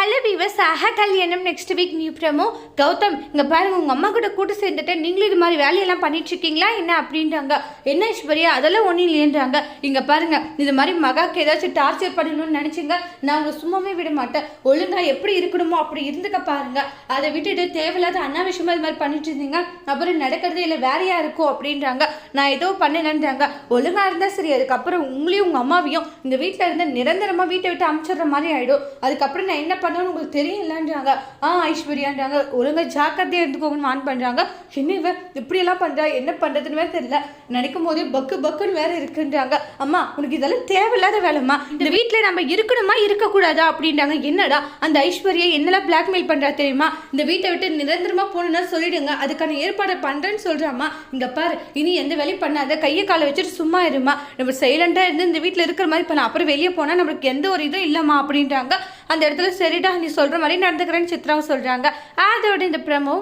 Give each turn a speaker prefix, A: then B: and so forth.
A: Hello viewers அஹ கல்யாணம் next week new promo Gautham இங்கே பாருங்க உங்கள் அம்மா கூட கூட்டு சேர்ந்துட்டு நீங்களும் இது மாதிரி வேலையெல்லாம் பண்ணிட்டு இருக்கீங்களா என்ன அப்படின்றாங்க. என்ன ஐஸ்வர்யா அதெல்லாம் ஒன்றும் இல்லைன்றாங்க இங்கே பாருங்க இது மாதிரி மகாக்கு ஏதாச்சும் டார்ச்சர் பண்ணணும்னு நினச்சிங்க. நான் உங்களை சும்மாவே விட மாட்டேன் ஒழுங்காக எப்படி இருக்கணுமோ அப்படி இருந்துக்க பாருங்க. அதை விட்டுட்டு தேவையில்லாத அனாவசியமாக இது மாதிரி பண்ணிட்டு இருந்தீங்க. அப்புறம் நடக்கிறதே இல்லை வேறையா இருக்கும் அப்படின்றாங்க. நான் ஏதோ பண்ணலன்றாங்க. ஒழுங்காக இருந்தால் சரி அதுக்கப்புறம் உங்களையும் உங்கள் அம்மாவையும் இந்த வீட்டில் இருந்து நிரந்தரமாக வீட்டை விட்டு அமுச்சிடுற மாதிரி ஆகிடும் அதுக்கப்புறம் நான் என்ன பண்ணணும்னு உங்களுக்கு தெரியலன்றாங்க ஆ ஐஸ்வர்யான்றாங்க. ஒழுங்கா ஜாக்கிரதையாக இருந்துக்கோங்கன்னு வான் பண்ணுறாங்க என்ன இவ? இப்படியெல்லாம் பண்ணுறா என்ன பண்ணுறதுன்னு வேறு தெரியல. நினைக்கும் போதே பக்கு பக்குன்னு வேற இருக்குன்றாங்க. அம்மா உனக்கு இதெல்லாம் தேவையில்லாத வேலைம்மா. இந்த வீட்டில் நம்ம இருக்கணுமா? இருக்கக்கூடாதா? அப்படின்றாங்க. என்னடா? அந்த ஐஸ்வர்யா என்னெல்லாம் பிளாக்மெயில் பண்ணுறா தெரியுமா? இந்த வீட்டை விட்டு நிரந்தரமாக போகணுன்னா சொல்லிடுங்க. அதுக்கான ஏற்பாடு பண்ணுறேன்னு சொல்கிறாம்மா இங்கே பாரு இனி எந்த வேலையும் பண்ணாத. கையை காலை வச்சுட்டு சும்மா இருமா. நம்ம சைலண்டாக இருந்து இந்த வீட்டில் இருக்கிற மாதிரி பண்ண அப்புறம் வெளியே போனால் நம்மளுக்கு எந்த ஒரு இதுவும் இல்லைம்மா அப்படின்றாங்க. அந்த இடத்துல சரிடா நீ சொல்கிற மாதிரி நடந்துக்கிறேன்னு சித்ராவும் சொல்கிறாங்க அதோட இந்த ப்ரமோ